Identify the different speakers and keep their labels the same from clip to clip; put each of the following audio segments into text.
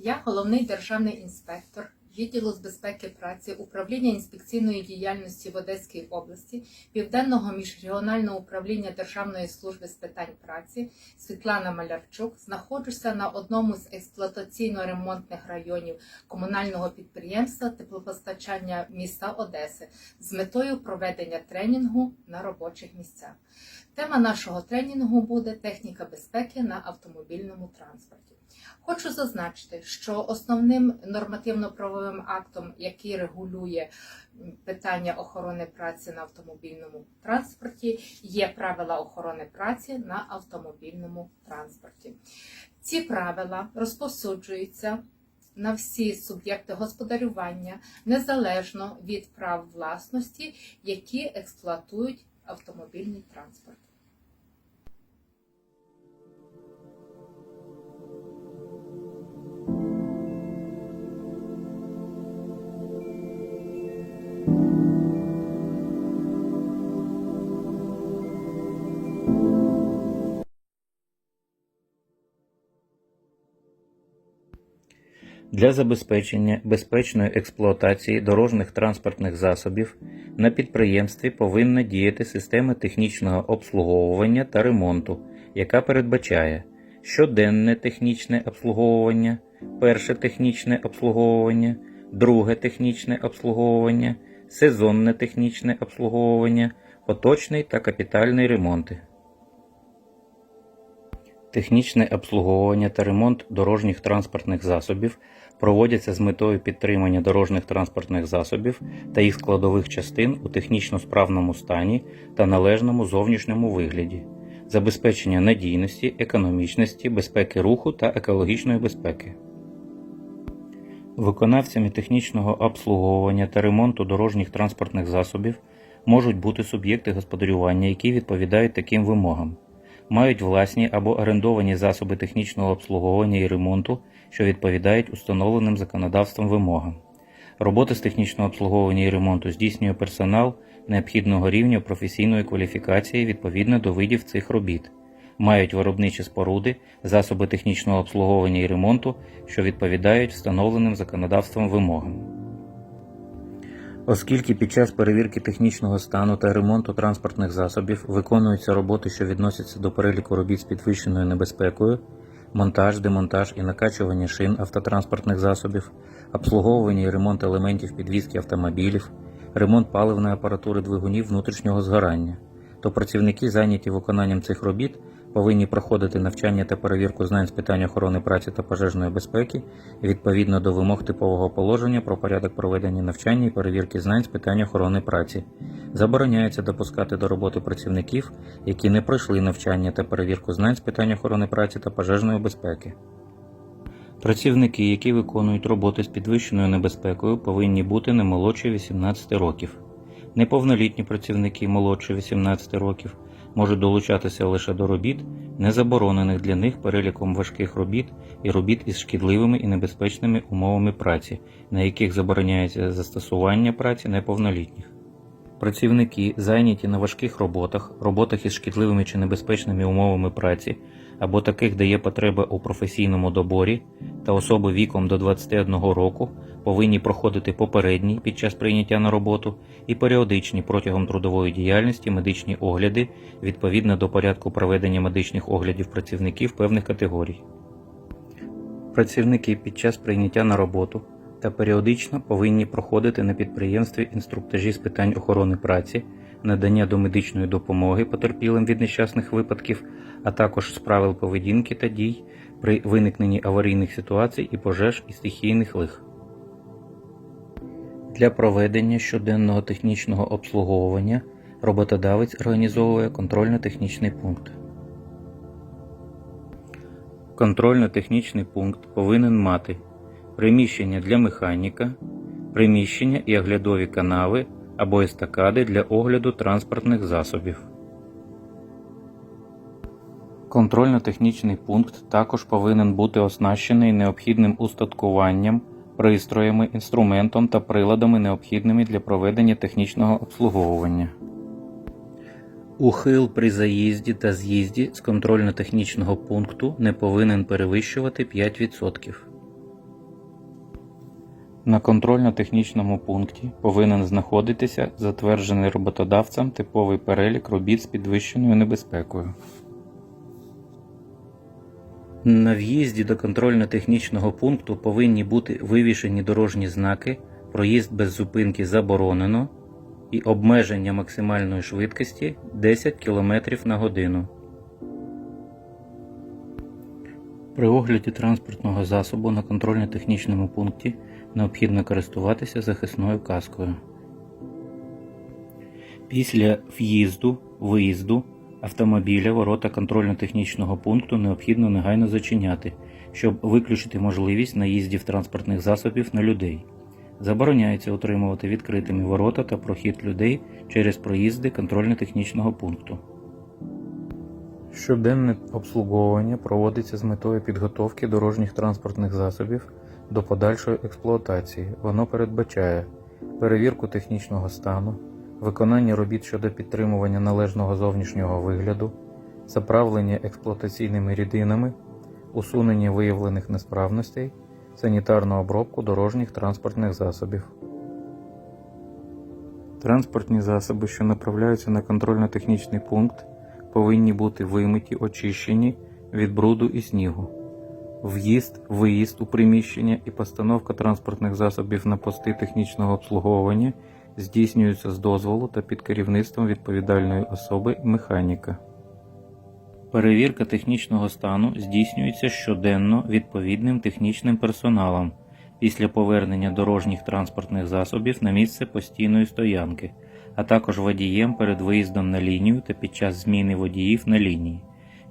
Speaker 1: Я головний державний інспектор відділу з безпеки праці управління інспекційної діяльності в Одеській області Південного міжрегіонального управління Державної служби з питань праці Світлана Малярчук. Знаходжуся на одному з експлуатаційно-ремонтних районів комунального підприємства теплопостачання міста Одеси з метою проведення тренінгу на робочих місцях. Тема нашого тренінгу буде техніка безпеки на автомобільному транспорті. Хочу зазначити, що основним нормативно-правовим актом, який регулює питання охорони праці на автомобільному транспорті, є правила охорони праці на автомобільному транспорті. Ці правила розповсюджуються на всі суб'єкти господарювання незалежно від прав власності, які експлуатують автомобільний транспорт.
Speaker 2: Для забезпечення безпечної експлуатації дорожніх транспортних засобів на підприємстві повинна діяти система технічного обслуговування та ремонту, яка передбачає щоденне технічне обслуговування, перше технічне обслуговування, друге технічне обслуговування, сезонне технічне обслуговування, поточний та капітальний ремонти. Технічне обслуговування та ремонт дорожніх транспортних засобів проводяться з метою підтримання дорожніх транспортних засобів та їх складових частин у технічно справному стані та належному зовнішньому вигляді, забезпечення надійності, економічності, безпеки руху та екологічної безпеки. Виконавцями технічного обслуговування та ремонту дорожніх транспортних засобів можуть бути суб'єкти господарювання, які відповідають таким вимогам мають власні або орендовані засоби технічного обслуговування і ремонту, що відповідають установленим законодавством вимогам. Роботи з технічного обслуговування і ремонту здійснює персонал необхідного рівня професійної кваліфікації відповідно до видів цих робіт, мають виробничі споруди, засоби технічного обслуговування і ремонту, що відповідають встановленим законодавством вимогам. Оскільки під час перевірки технічного стану та ремонту транспортних засобів виконуються роботи, що відносяться до переліку робіт з підвищеною небезпекою, монтаж, демонтаж і накачування шин автотранспортних засобів, обслуговування і ремонт елементів підвізки автомобілів, ремонт паливної апаратури двигунів внутрішнього згорання, то працівники, зайняті виконанням цих робіт, повинні проходити навчання та перевірку знань з питань охорони праці та пожежної безпеки відповідно до вимог типового положення про порядок проведення навчання і перевірки знань з питань охорони праці. Забороняється допускати до роботи працівників, які не пройшли навчання та перевірку знань з питань охорони праці та пожежної безпеки. Працівники, які виконують роботи з підвищеною небезпекою, повинні бути не молодші 18 років. Неповнолітні працівники молодші 18 років можуть долучатися лише до робіт, не заборонених для них переліком важких робіт і робіт із шкідливими і небезпечними умовами праці, на яких забороняється застосування праці неповнолітніх. Працівники, зайняті на важких роботах, роботах із шкідливими чи небезпечними умовами праці, або таких, де є потреба у професійному доборі, та особи віком до 21 року повинні проходити попередній під час прийняття на роботу і періодичні протягом трудової діяльності медичні огляди відповідно до порядку проведення медичних оглядів працівників певних категорій. Працівники під час прийняття на роботу та періодично повинні проходити на підприємстві інструктажі з питань охорони праці, надання домедичної допомоги потерпілим від нещасних випадків, а також з правил поведінки та дій при виникненні аварійних ситуацій і пожеж і стихійних лих. Для проведення щоденного технічного обслуговування роботодавець організовує контрольно-технічний пункт. Контрольно-технічний пункт повинен мати приміщення для механіка, приміщення і оглядові канави або естакади для огляду транспортних засобів. Контрольно-технічний пункт також повинен бути оснащений необхідним устаткуванням, пристроями, інструментом та приладами, необхідними для проведення технічного обслуговування. Ухил при заїзді та з'їзді з контрольно-технічного пункту не повинен перевищувати 5%. На контрольно-технічному пункті повинен знаходитися затверджений роботодавцем типовий перелік робіт з підвищеною небезпекою. На в'їзді до контрольно-технічного пункту повинні бути вивішені дорожні знаки проїзд без зупинки заборонено і обмеження максимальної швидкості 10 км на годину. При огляді транспортного засобу на контрольно-технічному пункті необхідно користуватися захисною каскою. Після в'їзду, виїзду автомобіля ворота контрольно-технічного пункту необхідно негайно зачиняти, щоб виключити можливість наїздів транспортних засобів на людей. Забороняється утримувати відкритими ворота та прохід людей через проїзди контрольно-технічного пункту. Щоденне обслуговування проводиться з метою підготовки дорожніх транспортних засобів до подальшої експлуатації. Воно передбачає перевірку технічного стану, виконання робіт щодо підтримування належного зовнішнього вигляду, заправлення експлуатаційними рідинами, усунення виявлених несправностей, санітарну обробку дорожніх транспортних засобів. Транспортні засоби, що направляються на контрольно-технічний пункт, повинні бути вимиті, очищені від бруду і снігу. В'їзд, виїзд у приміщення і постановка транспортних засобів на пости технічного обслуговування здійснюються з дозволу та під керівництвом відповідальної особи механіка. Перевірка технічного стану здійснюється щоденно відповідним технічним персоналом після повернення дорожніх транспортних засобів на місце постійної стоянки, а також водієм перед виїздом на лінію та під час зміни водіїв на лінії.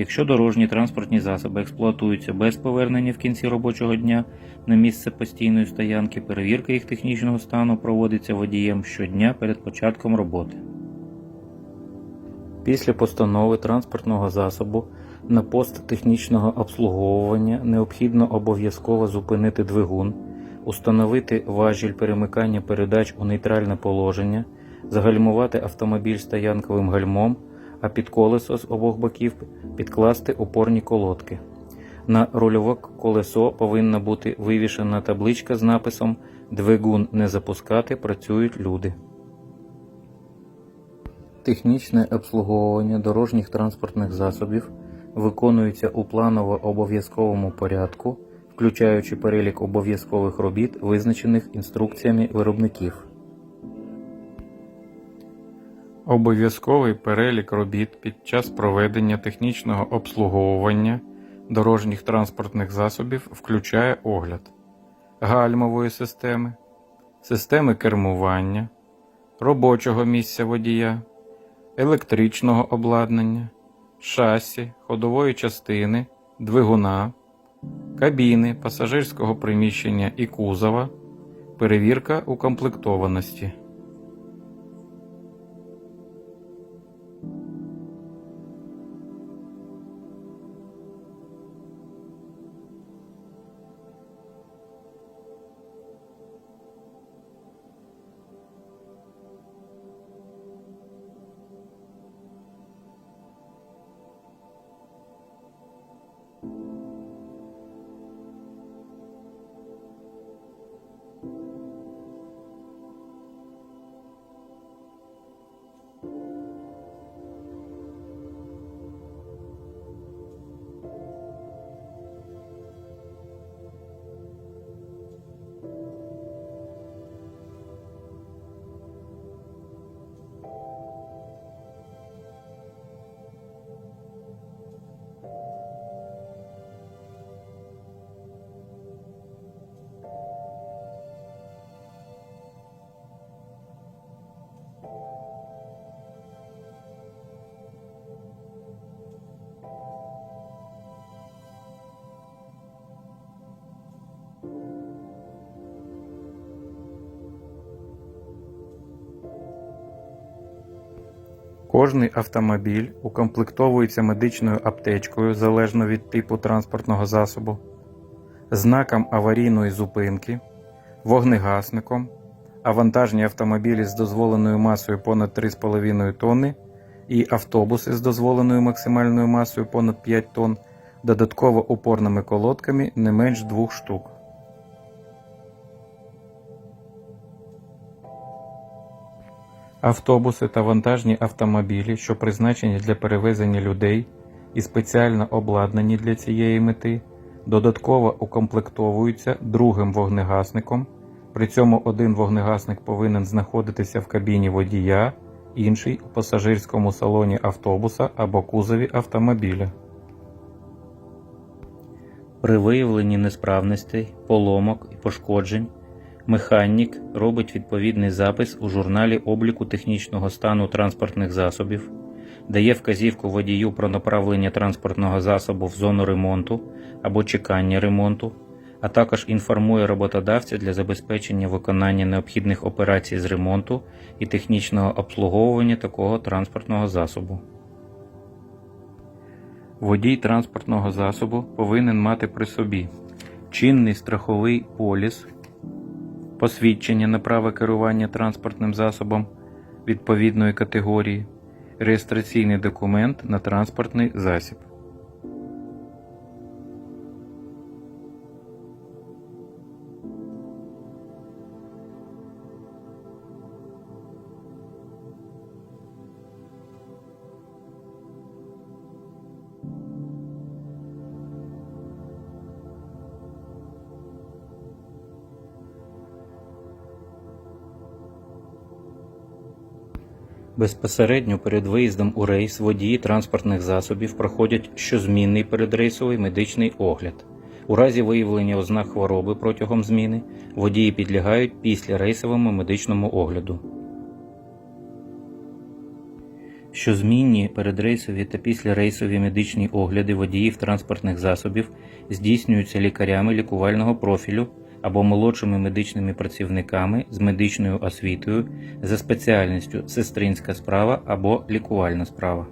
Speaker 2: Якщо дорожні транспортні засоби експлуатуються без повернення в кінці робочого дня на місце постійної стоянки, перевірка їх технічного стану проводиться водієм щодня перед початком роботи. Після постанови транспортного засобу на пост технічного обслуговування необхідно обов'язково зупинити двигун, установити важіль перемикання передач у нейтральне положення, загальмувати автомобіль стоянковим гальмом, а під колесо з обох боків підкласти опорні колодки. На рульове колесо повинна бути вивішена табличка з написом Двигун не запускати, працюють люди. Технічне обслуговування дорожніх транспортних засобів виконується у планово-обов'язковому порядку, включаючи перелік обов'язкових робіт, визначених інструкціями виробників. Обов'язковий перелік робіт під час проведення технічного обслуговування дорожніх транспортних засобів включає огляд гальмової системи, системи кермування, робочого місця водія, електричного обладнання, шасі, ходової частини, двигуна, кабіни, пасажирського приміщення і кузова, перевірка укомплектованості. Кожний автомобіль укомплектовується медичною аптечкою залежно від типу транспортного засобу, знаком аварійної зупинки, вогнегасником, а вантажні автомобілі з дозволеною масою понад 3,5 тонни і автобуси з дозволеною максимальною масою понад 5 тонн додатково опорними колодками не менш двох штук. Автобуси та вантажні автомобілі, що призначені для перевезення людей і спеціально обладнані для цієї мети, додатково укомплектовуються другим вогнегасником. При цьому один вогнегасник повинен знаходитися в кабіні водія, інший у пасажирському салоні автобуса або кузові автомобіля. При виявленні несправностей, поломок і пошкоджень механік робить відповідний запис у журналі обліку технічного стану транспортних засобів, дає вказівку водію про направлення транспортного засобу в зону ремонту або чекання ремонту, а також інформує роботодавця для забезпечення виконання необхідних операцій з ремонту і технічного обслуговування такого транспортного засобу. Водій транспортного засобу повинен мати при собі чинний страховий поліс, посвідчення на право керування транспортним засобом відповідної категорії, реєстраційний документ на транспортний засіб. Безпосередньо перед виїздом у рейс водії транспортних засобів проходять щозмінний передрейсовий медичний огляд. У разі виявлення ознак хвороби протягом зміни водії підлягають післярейсовому медичному огляду. Щозмінні передрейсові та післярейсові медичні огляди водіїв транспортних засобів здійснюються лікарями лікувального профілю або молодшими медичними працівниками з медичною освітою за спеціальністю сестринська справа або лікувальна справа.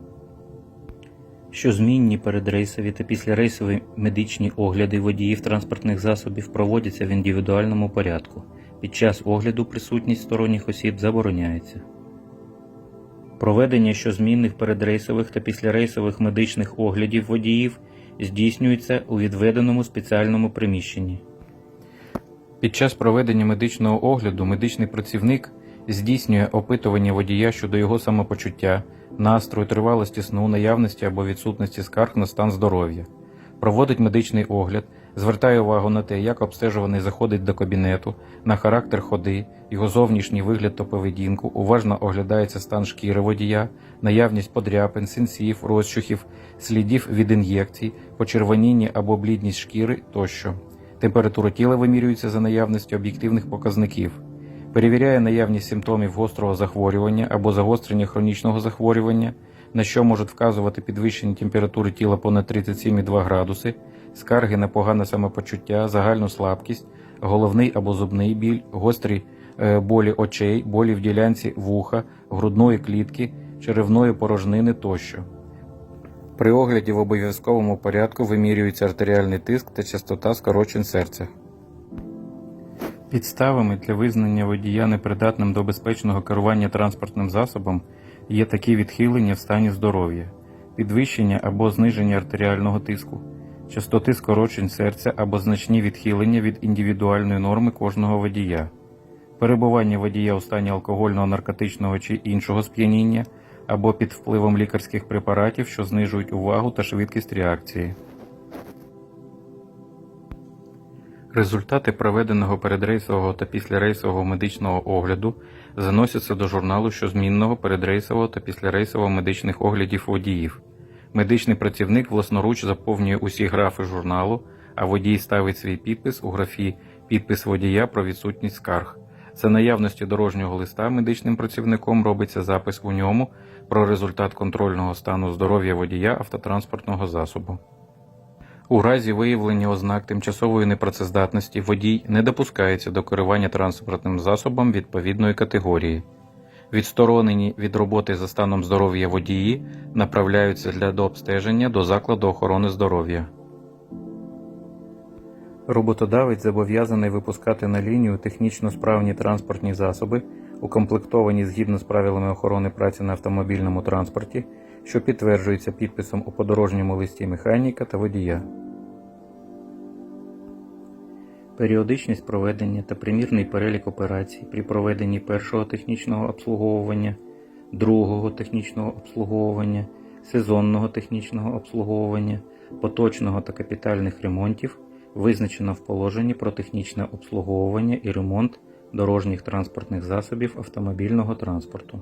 Speaker 2: Щозмінні передрейсові та післярейсові медичні огляди водіїв транспортних засобів проводяться в індивідуальному порядку. Під час огляду присутність сторонніх осіб забороняється. Проведення щозмінних передрейсових та післярейсових медичних оглядів водіїв здійснюється у відведеному спеціальному приміщенні. Під час проведення медичного огляду медичний працівник здійснює опитування водія щодо його самопочуття, настрою, тривалості сну, наявності або відсутності скарг на стан здоров'я, проводить медичний огляд, звертає увагу на те, як обстежуваний заходить до кабінету, на характер ходи, його зовнішній вигляд та поведінку, уважно оглядається стан шкіри водія, наявність подряпин, синців, розчухів, слідів від ін'єкцій, почервоніння або блідність шкіри тощо. Температура тіла вимірюється за наявності об'єктивних показників. Перевіряє наявність симптомів гострого захворювання або загострення хронічного захворювання, на що можуть вказувати підвищення температури тіла понад 37,2 градуси, скарги на погане самопочуття, загальну слабкість, головний або зубний біль, гострі е, болі очей, болі в ділянці вуха, грудної клітки, черевної порожнини тощо. При огляді в обов'язковому порядку вимірюється артеріальний тиск та частота скорочень серця. Підставами для визнання водія непридатним до безпечного керування транспортним засобом є такі відхилення в стані здоров'я, підвищення або зниження артеріального тиску, частоти скорочень серця або значні відхилення від індивідуальної норми кожного водія, перебування водія у стані алкогольного, наркотичного чи іншого сп'яніння або під впливом лікарських препаратів, що знижують увагу та швидкість реакції. Результати проведеного передрейсового та післярейсового медичного огляду заносяться до журналу щозмінного передрейсового та післярейсового медичних оглядів водіїв. Медичний працівник власноруч заповнює усі графи журналу, а водій ставить свій підпис у графі Підпис водія про відсутність скарг. За наявності дорожнього листа медичним працівником робиться запис у ньому про результат контрольного стану здоров'я водія автотранспортного засобу. У разі виявлення ознак тимчасової непрацездатності водій не допускається до керування транспортним засобом відповідної категорії. Відсторонені від роботи за станом здоров'я водії направляються для дообстеження до закладу охорони здоров'я. Роботодавець зобов'язаний випускати на лінію технічно справні транспортні засоби, укомплектовані згідно з правилами охорони праці на автомобільному транспорті, що підтверджується підписом у подорожньому листі механіка та водія. періодичність проведення та примірний перелік операцій при проведенні першого технічного обслуговування, другого технічного обслуговування, сезонного технічного обслуговування, поточного та капітальних ремонтів визначено в положенні про технічне обслуговування і ремонт дорожніх транспортних засобів автомобільного транспорту.